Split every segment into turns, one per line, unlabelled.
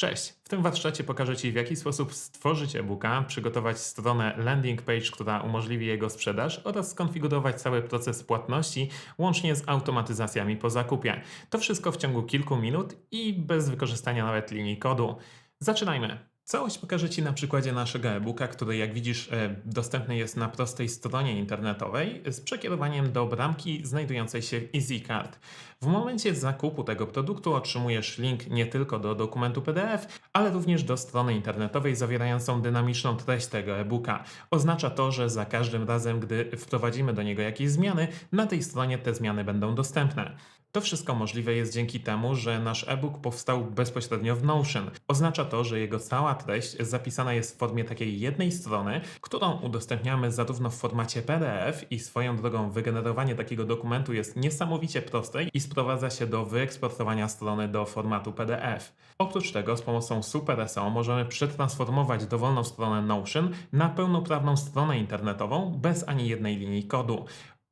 Cześć! W tym warsztacie pokażę Ci, w jaki sposób stworzyć e-booka, przygotować stronę landing page, która umożliwi jego sprzedaż oraz skonfigurować cały proces płatności, łącznie z automatyzacjami po zakupie. To wszystko w ciągu kilku minut i bez wykorzystania nawet linii kodu. Zaczynajmy! Całość pokażę Ci na przykładzie naszego e-booka, który jak widzisz e, dostępny jest na prostej stronie internetowej z przekierowaniem do bramki znajdującej się w EasyCard. W momencie zakupu tego produktu otrzymujesz link nie tylko do dokumentu PDF, ale również do strony internetowej zawierającą dynamiczną treść tego e-booka. Oznacza to, że za każdym razem, gdy wprowadzimy do niego jakieś zmiany, na tej stronie te zmiany będą dostępne. To wszystko możliwe jest dzięki temu, że nasz e-book powstał bezpośrednio w Notion. Oznacza to, że jego cała treść zapisana jest w formie takiej jednej strony, którą udostępniamy zarówno w formacie PDF i swoją drogą wygenerowanie takiego dokumentu jest niesamowicie proste i sprowadza się do wyeksportowania strony do formatu PDF. Oprócz tego z pomocą Super SEO możemy przetransformować dowolną stronę Notion na pełnoprawną stronę internetową bez ani jednej linii kodu.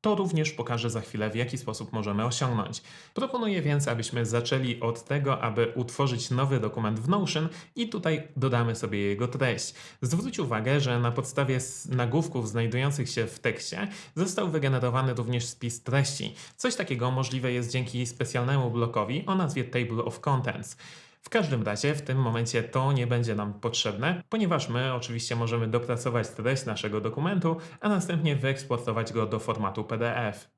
To również pokażę za chwilę, w jaki sposób możemy osiągnąć. Proponuję więc, abyśmy zaczęli od tego, aby utworzyć nowy dokument w Notion i tutaj dodamy sobie jego treść. Zwróć uwagę, że na podstawie nagłówków znajdujących się w tekście został wygenerowany również spis treści. Coś takiego możliwe jest dzięki specjalnemu blokowi o nazwie Table of Contents. W każdym razie w tym momencie to nie będzie nam potrzebne, ponieważ my oczywiście możemy dopracować treść naszego dokumentu, a następnie wyeksportować go do formatu PDF.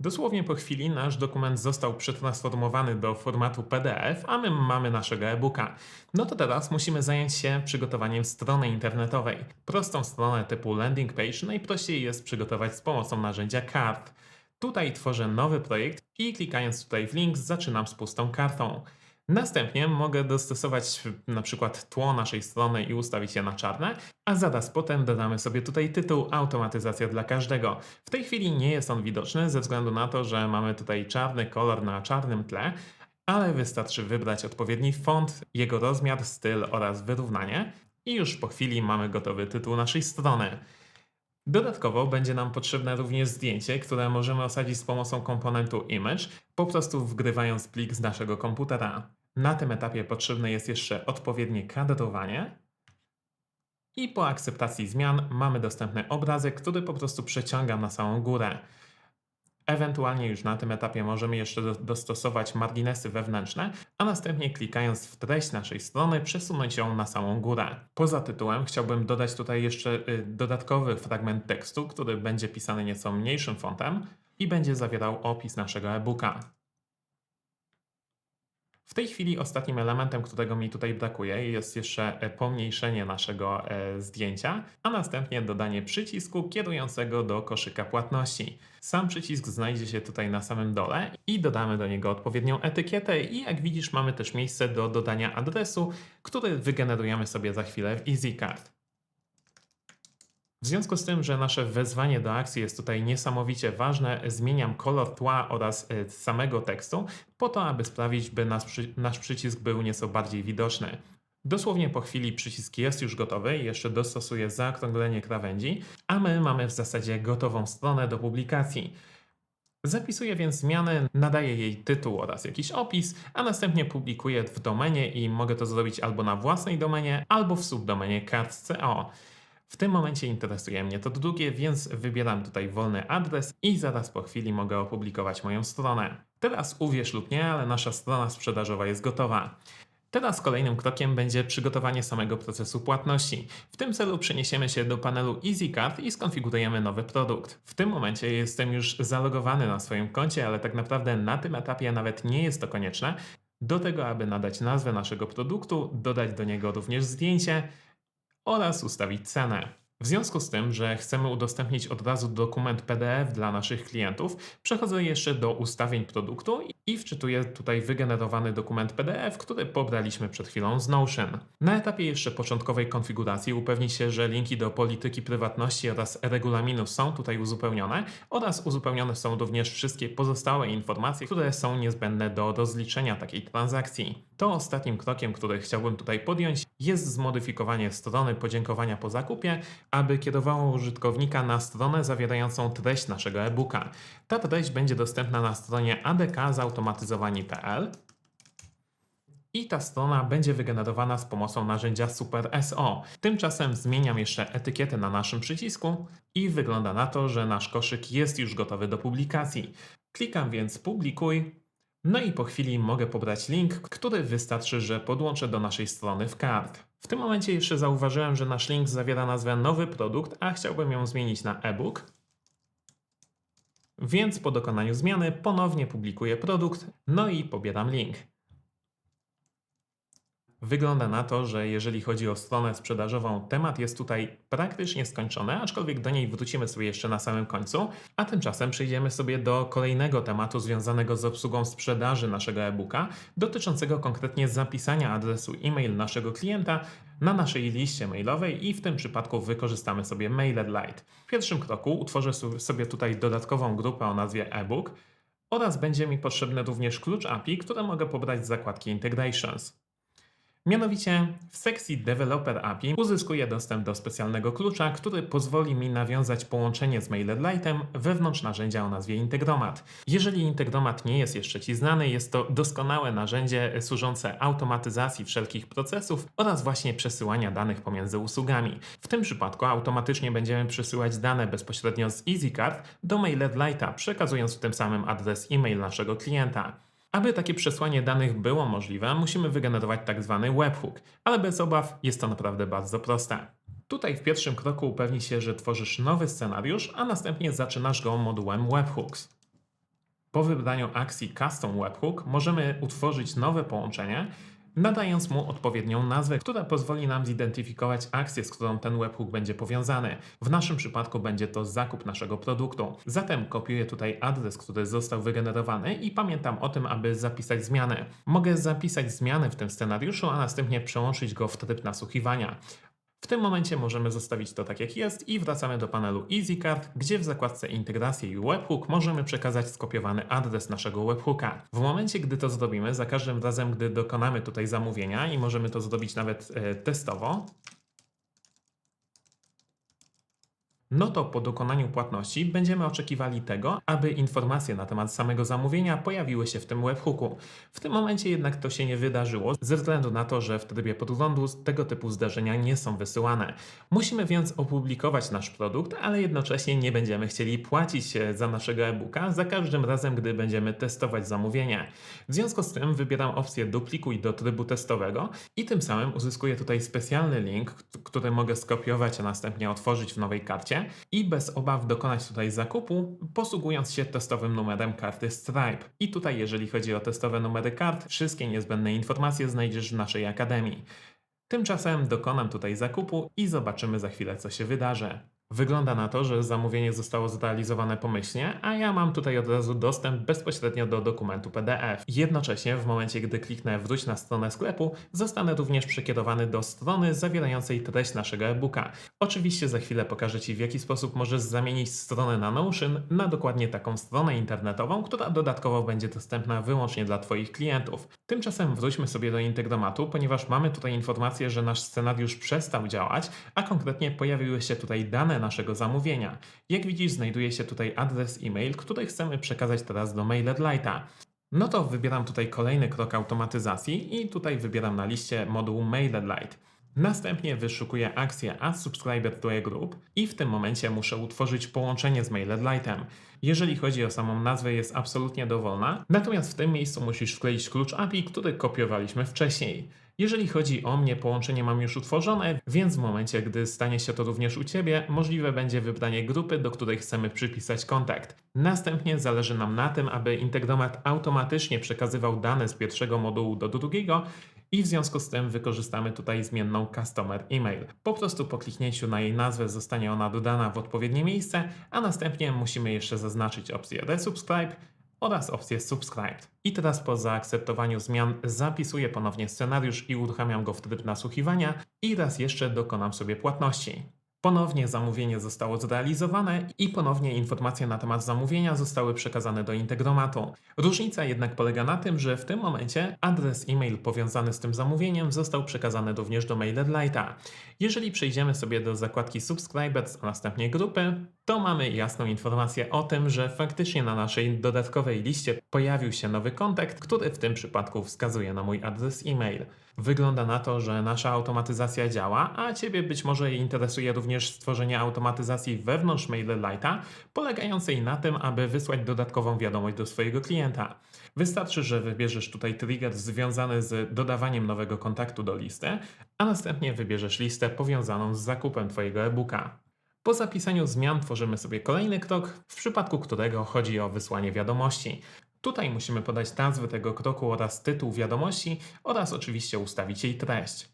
Dosłownie po chwili nasz dokument został przetransformowany do formatu PDF, a my mamy naszego e-booka. No to teraz musimy zająć się przygotowaniem strony internetowej. Prostą stronę typu landing page najprościej jest przygotować z pomocą narzędzia kart. Tutaj tworzę nowy projekt i klikając tutaj w link zaczynam z pustą kartą. Następnie mogę dostosować na przykład tło naszej strony i ustawić je na czarne, a zaraz potem dodamy sobie tutaj tytuł Automatyzacja dla każdego. W tej chwili nie jest on widoczny ze względu na to, że mamy tutaj czarny kolor na czarnym tle, ale wystarczy wybrać odpowiedni font, jego rozmiar, styl oraz wyrównanie i już po chwili mamy gotowy tytuł naszej strony. Dodatkowo będzie nam potrzebne również zdjęcie, które możemy osadzić z pomocą komponentu Image, po prostu wgrywając plik z naszego komputera. Na tym etapie potrzebne jest jeszcze odpowiednie kadrowanie. I po akceptacji zmian mamy dostępny obrazek, który po prostu przeciągam na samą górę. Ewentualnie już na tym etapie możemy jeszcze do- dostosować marginesy wewnętrzne, a następnie klikając w treść naszej strony przesunąć ją na samą górę. Poza tytułem chciałbym dodać tutaj jeszcze y, dodatkowy fragment tekstu, który będzie pisany nieco mniejszym fontem i będzie zawierał opis naszego e-booka. W tej chwili ostatnim elementem, którego mi tutaj brakuje, jest jeszcze e, pomniejszenie naszego e, zdjęcia, a następnie dodanie przycisku kierującego do koszyka płatności. Sam przycisk znajdzie się tutaj na samym dole i dodamy do niego odpowiednią etykietę i jak widzisz mamy też miejsce do dodania adresu, który wygenerujemy sobie za chwilę w EasyCard. W związku z tym, że nasze wezwanie do akcji jest tutaj niesamowicie ważne, zmieniam kolor tła oraz e, samego tekstu, po to, aby sprawić, by nasz, przy, nasz przycisk był nieco bardziej widoczny. Dosłownie po chwili przycisk jest już gotowy, jeszcze dostosuję zaokrąglenie krawędzi, a my mamy w zasadzie gotową stronę do publikacji. Zapisuję więc zmianę, nadaję jej tytuł oraz jakiś opis, a następnie publikuję w domenie i mogę to zrobić albo na własnej domenie, albo w subdomenie kart.co. W tym momencie interesuje mnie to drugie, więc wybieram tutaj wolny adres i zaraz po chwili mogę opublikować moją stronę. Teraz uwierz lub nie, ale nasza strona sprzedażowa jest gotowa. Teraz kolejnym krokiem będzie przygotowanie samego procesu płatności. W tym celu przeniesiemy się do panelu EasyCard i skonfigurujemy nowy produkt. W tym momencie jestem już zalogowany na swoim koncie, ale tak naprawdę na tym etapie nawet nie jest to konieczne. Do tego, aby nadać nazwę naszego produktu, dodać do niego również zdjęcie, oraz ustawić cenę. W związku z tym, że chcemy udostępnić od razu dokument PDF dla naszych klientów, przechodzę jeszcze do ustawień produktu i wczytuję tutaj wygenerowany dokument PDF, który pobraliśmy przed chwilą z Notion. Na etapie jeszcze początkowej konfiguracji upewnić się, że linki do polityki prywatności oraz regulaminów są tutaj uzupełnione oraz uzupełnione są również wszystkie pozostałe informacje, które są niezbędne do rozliczenia takiej transakcji. To ostatnim krokiem, który chciałbym tutaj podjąć, jest zmodyfikowanie strony podziękowania po zakupie, aby kierowało użytkownika na stronę zawierającą treść naszego e-booka. Ta treść będzie dostępna na stronie adkzautomatyzowani.pl i ta strona będzie wygenerowana z pomocą narzędzia Super SO. Tymczasem zmieniam jeszcze etykietę na naszym przycisku i wygląda na to, że nasz koszyk jest już gotowy do publikacji. Klikam więc publikuj. No i po chwili mogę pobrać link, który wystarczy, że podłączę do naszej strony w kart. W tym momencie jeszcze zauważyłem, że nasz link zawiera nazwę nowy produkt, a chciałbym ją zmienić na e-book. Więc po dokonaniu zmiany ponownie publikuję produkt, no i pobieram link. Wygląda na to, że jeżeli chodzi o stronę sprzedażową, temat jest tutaj praktycznie skończony, aczkolwiek do niej wrócimy sobie jeszcze na samym końcu, a tymczasem przejdziemy sobie do kolejnego tematu związanego z obsługą sprzedaży naszego e-booka, dotyczącego konkretnie zapisania adresu e-mail naszego klienta na naszej liście mailowej i w tym przypadku wykorzystamy sobie MailerLite. W pierwszym kroku utworzę sobie tutaj dodatkową grupę o nazwie e-book oraz będzie mi potrzebny również klucz API, który mogę pobrać z zakładki Integrations. Mianowicie w sekcji Developer API uzyskuję dostęp do specjalnego klucza, który pozwoli mi nawiązać połączenie z MailerLite'em wewnątrz narzędzia o nazwie Integromat. Jeżeli Integromat nie jest jeszcze Ci znany, jest to doskonałe narzędzie służące automatyzacji wszelkich procesów oraz właśnie przesyłania danych pomiędzy usługami. W tym przypadku automatycznie będziemy przesyłać dane bezpośrednio z EasyCard do MailerLite'a, przekazując w tym samym adres e-mail naszego klienta. Aby takie przesłanie danych było możliwe, musimy wygenerować tak zwany webhook, ale bez obaw jest to naprawdę bardzo proste. Tutaj w pierwszym kroku upewnij się, że tworzysz nowy scenariusz, a następnie zaczynasz go modułem webhooks. Po wybraniu akcji Custom Webhook możemy utworzyć nowe połączenie, nadając mu odpowiednią nazwę, która pozwoli nam zidentyfikować akcję, z którą ten webhook będzie powiązany. W naszym przypadku będzie to zakup naszego produktu. Zatem kopiuję tutaj adres, który został wygenerowany i pamiętam o tym, aby zapisać zmianę. Mogę zapisać zmianę w tym scenariuszu, a następnie przełączyć go w tryb nasłuchiwania. W tym momencie możemy zostawić to tak jak jest i wracamy do panelu EasyCard, gdzie w zakładce Integracje i Webhook możemy przekazać skopiowany adres naszego webhooka. W momencie, gdy to zrobimy, za każdym razem, gdy dokonamy tutaj zamówienia i możemy to zrobić nawet e, testowo, no to po dokonaniu płatności będziemy oczekiwali tego, aby informacje na temat samego zamówienia pojawiły się w tym webhooku. W tym momencie jednak to się nie wydarzyło, ze względu na to, że w trybie podglądu tego typu zdarzenia nie są wysyłane. Musimy więc opublikować nasz produkt, ale jednocześnie nie będziemy chcieli płacić za naszego e-booka za każdym razem, gdy będziemy testować zamówienie. W związku z tym wybieram opcję duplikuj do trybu testowego i tym samym uzyskuję tutaj specjalny link, który mogę skopiować, a następnie otworzyć w nowej karcie i bez obaw dokonać tutaj zakupu, posługując się testowym numerem karty Stripe. I tutaj, jeżeli chodzi o testowe numery kart, wszystkie niezbędne informacje znajdziesz w naszej akademii. Tymczasem dokonam tutaj zakupu i zobaczymy za chwilę, co się wydarzy. Wygląda na to, że zamówienie zostało zrealizowane pomyślnie, a ja mam tutaj od razu dostęp bezpośrednio do dokumentu PDF. Jednocześnie w momencie, gdy kliknę wróć na stronę sklepu, zostanę również przekierowany do strony zawierającej treść naszego e-booka. Oczywiście za chwilę pokażę Ci w jaki sposób możesz zamienić stronę na Notion na dokładnie taką stronę internetową, która dodatkowo będzie dostępna wyłącznie dla Twoich klientów. Tymczasem wróćmy sobie do Integromatu, ponieważ mamy tutaj informację, że nasz scenariusz przestał działać, a konkretnie pojawiły się tutaj dane naszego zamówienia. Jak widzisz, znajduje się tutaj adres e-mail, który chcemy przekazać teraz do MailerLite'a. No to wybieram tutaj kolejny krok automatyzacji i tutaj wybieram na liście moduł MailerLite. Następnie wyszukuję akcję Add Subscriber to a Group i w tym momencie muszę utworzyć połączenie z MailerLite'em. Jeżeli chodzi o samą nazwę jest absolutnie dowolna, natomiast w tym miejscu musisz wkleić klucz API, który kopiowaliśmy wcześniej. Jeżeli chodzi o mnie, połączenie mam już utworzone, więc w momencie, gdy stanie się to również u Ciebie, możliwe będzie wybranie grupy, do której chcemy przypisać kontakt. Następnie zależy nam na tym, aby Integromat automatycznie przekazywał dane z pierwszego modułu do drugiego i w związku z tym wykorzystamy tutaj zmienną Customer Email. Po prostu po kliknięciu na jej nazwę zostanie ona dodana w odpowiednie miejsce, a następnie musimy jeszcze zaznaczyć opcję Resubscribe oraz opcję Subscribed. I teraz po zaakceptowaniu zmian zapisuję ponownie scenariusz i uruchamiam go w tryb nasłuchiwania i raz jeszcze dokonam sobie płatności. Ponownie zamówienie zostało zrealizowane i ponownie informacje na temat zamówienia zostały przekazane do Integromatu. Różnica jednak polega na tym, że w tym momencie adres e-mail powiązany z tym zamówieniem został przekazany również do MailerLite'a. Jeżeli przejdziemy sobie do zakładki Subscribers, a następnie grupy, to mamy jasną informację o tym, że faktycznie na naszej dodatkowej liście pojawił się nowy kontakt, który w tym przypadku wskazuje na mój adres e-mail. Wygląda na to, że nasza automatyzacja działa, a Ciebie być może interesuje również stworzenie automatyzacji wewnątrz MailerLite'a, polegającej na tym, aby wysłać dodatkową wiadomość do swojego klienta. Wystarczy, że wybierzesz tutaj trigger związany z dodawaniem nowego kontaktu do listy, a następnie wybierzesz listę powiązaną z zakupem Twojego e-booka. Po zapisaniu zmian tworzymy sobie kolejny krok, w przypadku którego chodzi o wysłanie wiadomości. Tutaj musimy podać nazwę tego kroku oraz tytuł wiadomości oraz oczywiście ustawić jej treść.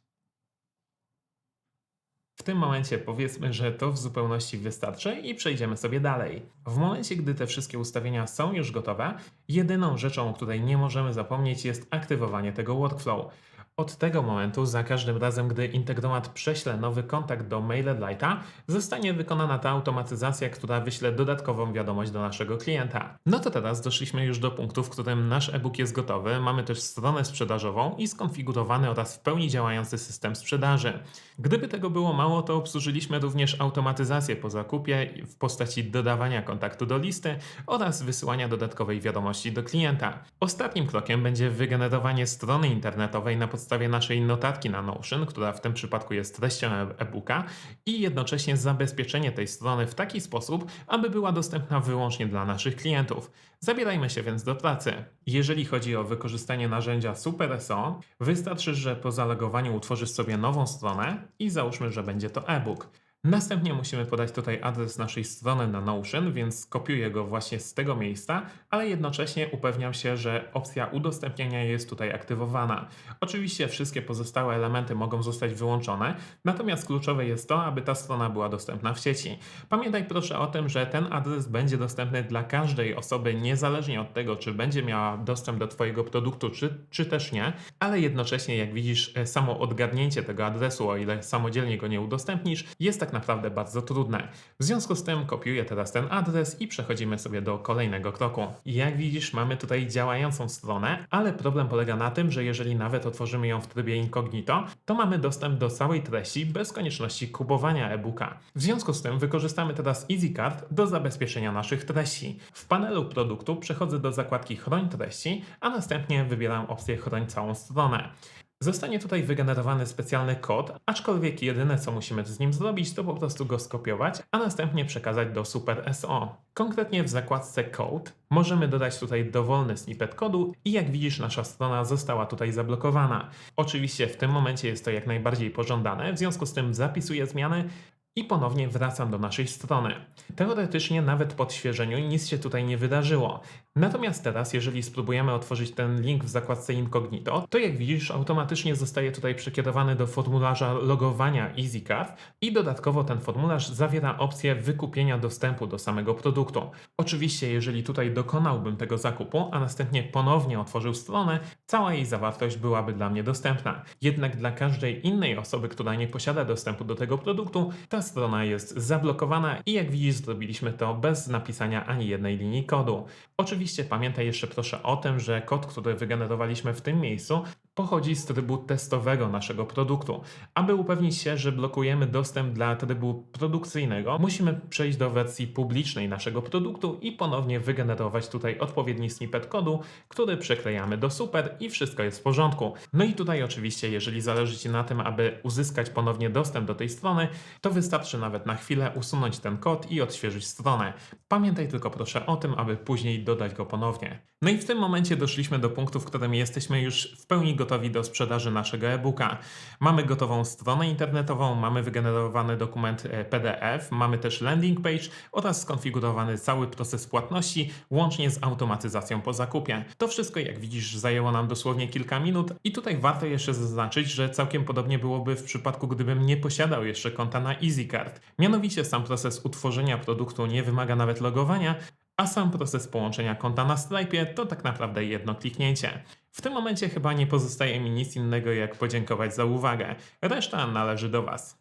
W tym momencie powiedzmy, że to w zupełności wystarczy i przejdziemy sobie dalej. W momencie, gdy te wszystkie ustawienia są już gotowe, jedyną rzeczą, o której nie możemy zapomnieć jest aktywowanie tego workflow. Od tego momentu, za każdym razem, gdy Integromat prześle nowy kontakt do MailerLite'a, zostanie wykonana ta automatyzacja, która wyśle dodatkową wiadomość do naszego klienta. No to teraz doszliśmy już do punktu, w którym nasz e-book jest gotowy, mamy też stronę sprzedażową i skonfigurowany oraz w pełni działający system sprzedaży. Gdyby tego było mało, to obsłużyliśmy również automatyzację po zakupie w postaci dodawania kontaktu do listy oraz wysyłania dodatkowej wiadomości do klienta. Ostatnim krokiem będzie wygenerowanie strony internetowej na podstawie naszej notatki na Notion, która w tym przypadku jest treścią e- e-booka i jednocześnie zabezpieczenie tej strony w taki sposób, aby była dostępna wyłącznie dla naszych klientów. Zabierajmy się więc do pracy. Jeżeli chodzi o wykorzystanie narzędzia SuperSO, wystarczy, że po zalegowaniu utworzysz sobie nową stronę i załóżmy, że będzie to e-book. Następnie musimy podać tutaj adres naszej strony na Notion, więc kopiuję go właśnie z tego miejsca, ale jednocześnie upewniam się, że opcja udostępniania jest tutaj aktywowana. Oczywiście wszystkie pozostałe elementy mogą zostać wyłączone, natomiast kluczowe jest to, aby ta strona była dostępna w sieci. Pamiętaj proszę o tym, że ten adres będzie dostępny dla każdej osoby, niezależnie od tego, czy będzie miała dostęp do Twojego produktu, czy, czy też nie, ale jednocześnie, jak widzisz, samo odgadnięcie tego adresu, o ile samodzielnie go nie udostępnisz, jest tak naprawdę bardzo trudne. W związku z tym kopiuję teraz ten adres i przechodzimy sobie do kolejnego kroku. Jak widzisz, mamy tutaj działającą stronę, ale problem polega na tym, że jeżeli nawet otworzymy ją w trybie incognito, to mamy dostęp do całej treści bez konieczności kupowania e-booka. W związku z tym wykorzystamy teraz EasyCard do zabezpieczenia naszych treści. W panelu produktu przechodzę do zakładki Chroń treści, a następnie wybieram opcję Chroń całą stronę. Zostanie tutaj wygenerowany specjalny kod, aczkolwiek jedyne co musimy z nim zrobić to po prostu go skopiować, a następnie przekazać do SuperSO. Konkretnie w zakładce Code możemy dodać tutaj dowolny snippet kodu i jak widzisz nasza strona została tutaj zablokowana. Oczywiście w tym momencie jest to jak najbardziej pożądane, w związku z tym zapisuję zmiany i ponownie wracam do naszej strony. Teoretycznie nawet po odświeżeniu nic się tutaj nie wydarzyło. Natomiast teraz, jeżeli spróbujemy otworzyć ten link w zakładce Incognito, to jak widzisz automatycznie zostaje tutaj przekierowany do formularza logowania EasyCard i dodatkowo ten formularz zawiera opcję wykupienia dostępu do samego produktu. Oczywiście, jeżeli tutaj dokonałbym tego zakupu, a następnie ponownie otworzył stronę, cała jej zawartość byłaby dla mnie dostępna. Jednak dla każdej innej osoby, która nie posiada dostępu do tego produktu, ta strona jest zablokowana i jak widzisz zrobiliśmy to bez napisania ani jednej linii kodu. Oczywiście pamiętaj jeszcze proszę o tym, że kod, który wygenerowaliśmy w tym miejscu, pochodzi z trybu testowego naszego produktu. Aby upewnić się, że blokujemy dostęp dla trybu produkcyjnego, musimy przejść do wersji publicznej naszego produktu i ponownie wygenerować tutaj odpowiedni snippet kodu, który przeklejamy do super i wszystko jest w porządku. No i tutaj oczywiście, jeżeli zależy Ci na tym, aby uzyskać ponownie dostęp do tej strony, to wystarczy nawet na chwilę usunąć ten kod i odświeżyć stronę. Pamiętaj tylko proszę o tym, aby później dodać go ponownie. No i w tym momencie doszliśmy do punktu, w którym jesteśmy już w pełni gotowi do sprzedaży naszego e-booka. Mamy gotową stronę internetową, mamy wygenerowany dokument e, PDF, mamy też landing page oraz skonfigurowany cały proces płatności, łącznie z automatyzacją po zakupie. To wszystko, jak widzisz, zajęło nam dosłownie kilka minut i tutaj warto jeszcze zaznaczyć, że całkiem podobnie byłoby w przypadku, gdybym nie posiadał jeszcze konta na EasyCard. Mianowicie sam proces utworzenia produktu nie wymaga nawet logowania, a sam proces połączenia konta na Stripe to tak naprawdę jedno kliknięcie. W tym momencie chyba nie pozostaje mi nic innego jak podziękować za uwagę. Reszta należy do Was.